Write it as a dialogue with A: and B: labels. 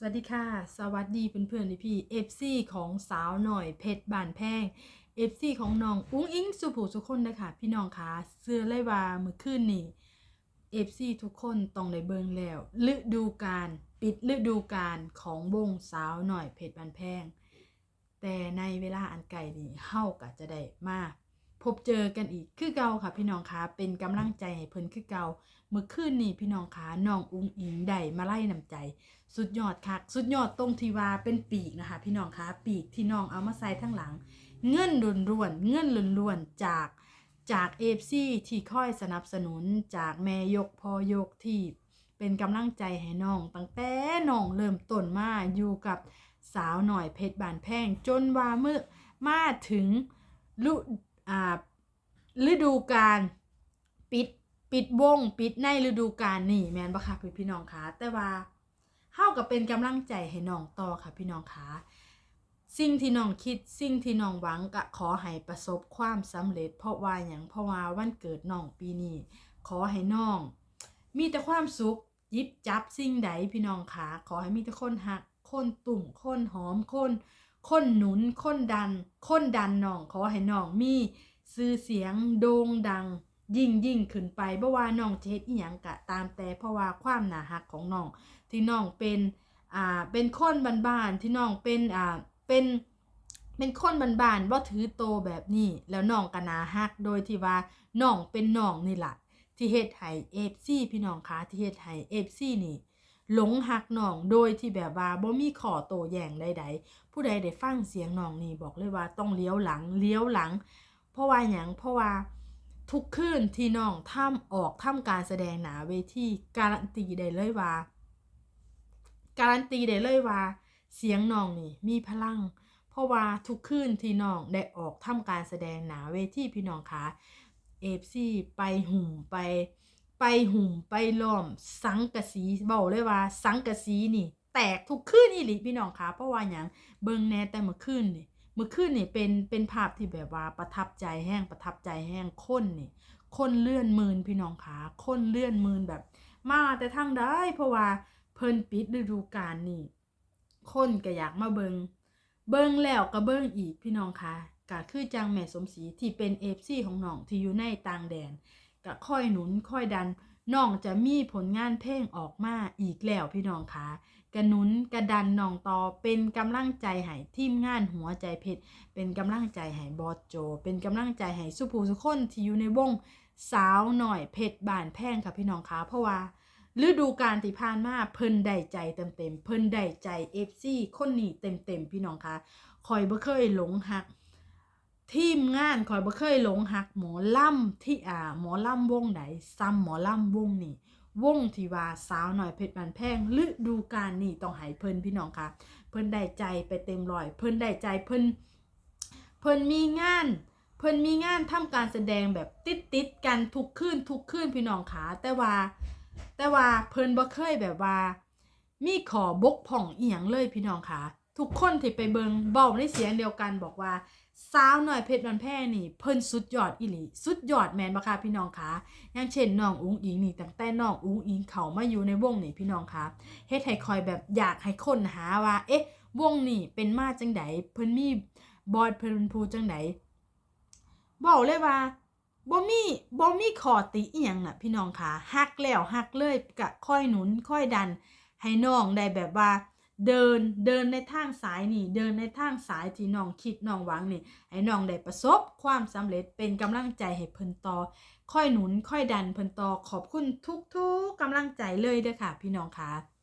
A: สวัสดีค่ะ สวัสดีเพื่อนๆพี่เอฟซีของสาวหน่อยเพชรบานแพงเอฟซีของน้องอุ้งอิงสุภูสุคนนะคะพี่น้องคะเสื้อไล่วาเมื่อคืนนี่เอฟซีทุกคนต้องได้เบิงแล้วฤดูกาลปิดฤดูกาลของวงสาวหน่อยเพชรบานแพง แต่ในเวลาอันไกลนี้เฮาก็จะได้มา บเจอกันอีกคือเก่าค่ะ พี่น้องคะเป็นกำลังใจให้เพิ่นคือเก่าเมื่อคืนนี้พี่น้องคะน้องอุ้งอิงได้มาไล่นำใจ สุดยอดคักสุดยอดตรงที่ว่าเป็นปีกนะคะ พี่น้องคะปีกที่น้องเอามาใส่ทั้งหลัง เงินล้วน เงินล้วนจากจากเอฟซีที่ค่อยสนับสนุนจากแม่ยกพอยกที่เป็นกำลังใจให้น้องตั้งแต่น้องเริ่มต้นมาอยู่กับสาวหน่อยเพชรบานแพงจนว่าเมื่อมาถึงฤอ่า ฤดูกาลปิดปิดวงปิดในฤดูกาลนี่แมนปะคะพี่พี่น้องคะแต่ว่าเฮากับเป็นกำลังใจให้น้องต่อค่ะพี่น้องคะสิ่งที่น้องคิดสิ่งที่น้องหวังก็ขอให้ประสบความสำเร็จ เพราะว่าอย่างเพราะว่าวันเกิดน้องปีนี้ขอให้น้อง มีแต่ความสุขยิบจับสิ่งใดพี่น้องคะขอให้มีแต่คนหักคนตุ่มคนหอมคน คนหนุนคนดันคนดันน้องขอให้น้องมีชื่อเสียงโด่งดัง ยิ่งยิ่งขึ้นไปบ่ว่าน้องจะเฮ็ดอีหยังกะตามแต่เพราะว่าความหนาฮักของน้องที่น้องเป็นอ่าเป็นคนบ้านๆที่น้องเป็นอ่าเป็นเป็นคนบ้านๆว่าถือโตแบบนี้แล้วน้องก็นาฮักโดยที่ว่าน้องเป็นน้องนี่แหละที่เฮ็ดให้เอฟซีพี่น้องคะที่เฮ็ดให้เอฟซีนี่ หลงหักน้องโดยที่แบบว่าบ่มีข้อโต้แย้งใดๆผู้ใดได้ฟังเสียงน้องนี่บอกเลยว่าต้องเลี้ยวหลังเลี้ยวหลัง เพราะว่าหยังเพราะว่าทุกคืนที่น้องทำออกทำการแสดงหนาเวทีการันตีได้เลยว่า การันตีได้เลยว่า เสียงน้องนี่มีพลัง เพราะว่าทุกคืนที่น้องได้ออกทำการแสดงหนาเวทีพี่น้องคะเอฟซีไปหุ่มไป ไปหุ่มไปล้อมสังกะสีเบาเลยว่า สังกะสีนี่ แตกทุกคืนอีหลีพี่น้องคะเพราะว่าอย่างเบิ่งแน่แต่เมื่อคืนนี่เมื่อคืนนี่เป็นเป็นภาพที่แบบว่าประทับใจแห้งประทับใจแห้งคนนี่คนเลื่อนมืนพี่น้องคะคนเลื่อนมืนแบบ มาแต่ทางได้เพราะว่าเพิ่นปิดฤดูกาลนี่คนก็อยากมาเบิงเบิงแล้วก็เบิงอีกพี่น้องคะก็คือจังแม่สมศรีที่เป็นเอฟซีของน้องที่อยู่ในต่างแดน ก็ค่อยหนุนค่อยดันน้องจะมีผลงานเพลงออกมาอีกแล้วพี่น้องคะกระหนุนกระดันน้องต่อเป็นกำลังใจให้ทีมงานหัวใจเพชรเป็นกำลังใจให้บอสโจ เป็นกำลังใจให้สุภูสุคนที่อยู่ในวงสาวหน่อยเพชรบานแพงค่ะพี่น้องคะเพราะว่าฤดูกาลที่ผ่านมาเพิ่นได้ใจเต็มๆเพิ่นได้ใจเอฟซีคนนี้เต็มๆพี่น้องคะคอยบ่เคยหลงหัก ทีมงานคอยบ่เคยหลงหักหมอล่ำที่อ่าหมอล่ำวงไหนซ้ำหมอล่ำวงนี่วงที่ว่าสาวหน่อยเพชรบันแพงฤดูกาลนี่ต้องให้เพิ่นพี่น้องคะเพิ่นได้ใจไปเต็มร้อย เพิ่นได้ใจเพิ่นเพิ่นมีงาน เพิ่นมีงานทำการแสดงแบบติดติดกันทุกคืนทุกคืนพี่น้องคะแต่ว่า แต่ว่าเพิ่นบ่เคยแบบว่า มีขอบกพ่องอีหยังเลยพี่น้องคะทุกคนที่ไปเบิงเบ้าในเสียงเดียวกันบอกว่า สาวหน่อยเพชรบันแพงนี่เพิ่นสุดยอดอีหลีสุดยอดแมนบ่คะพี่น้องคะอย่างเช่นน้องอุ้งอิงนี่ตั้งแต่น้องอุ้งอิงเขามาอยู่ในวงนี่พี่น้องคะเฮ็ดให้คอยแบบอยากให้คนหาว่า เอ๊ะ วงนี่เป็นมาจังไดเพิ่นมีบอดเพิ่นพูจังไดบอกเลยว่าบ่มีบ่มีขอติอีหยังน่ะ พี่น้องคะฮักแล้วฮักเลยกะค่อยหนุนค่อยดัน ให้น้องได้แบบว่า เดินเดินในทางสายนี่ เดินในทางสายที่น้องคิดน้องหวังนี่ให้น้องได้ประสบความสำเร็จเป็นกำลังใจให้เพิ่นต่อค่อยหนุนค่อยดันเพิ่นต่อขอบคุณทุกๆกำลังใจเลยเด้อค่ะ พี่น้องค่ะ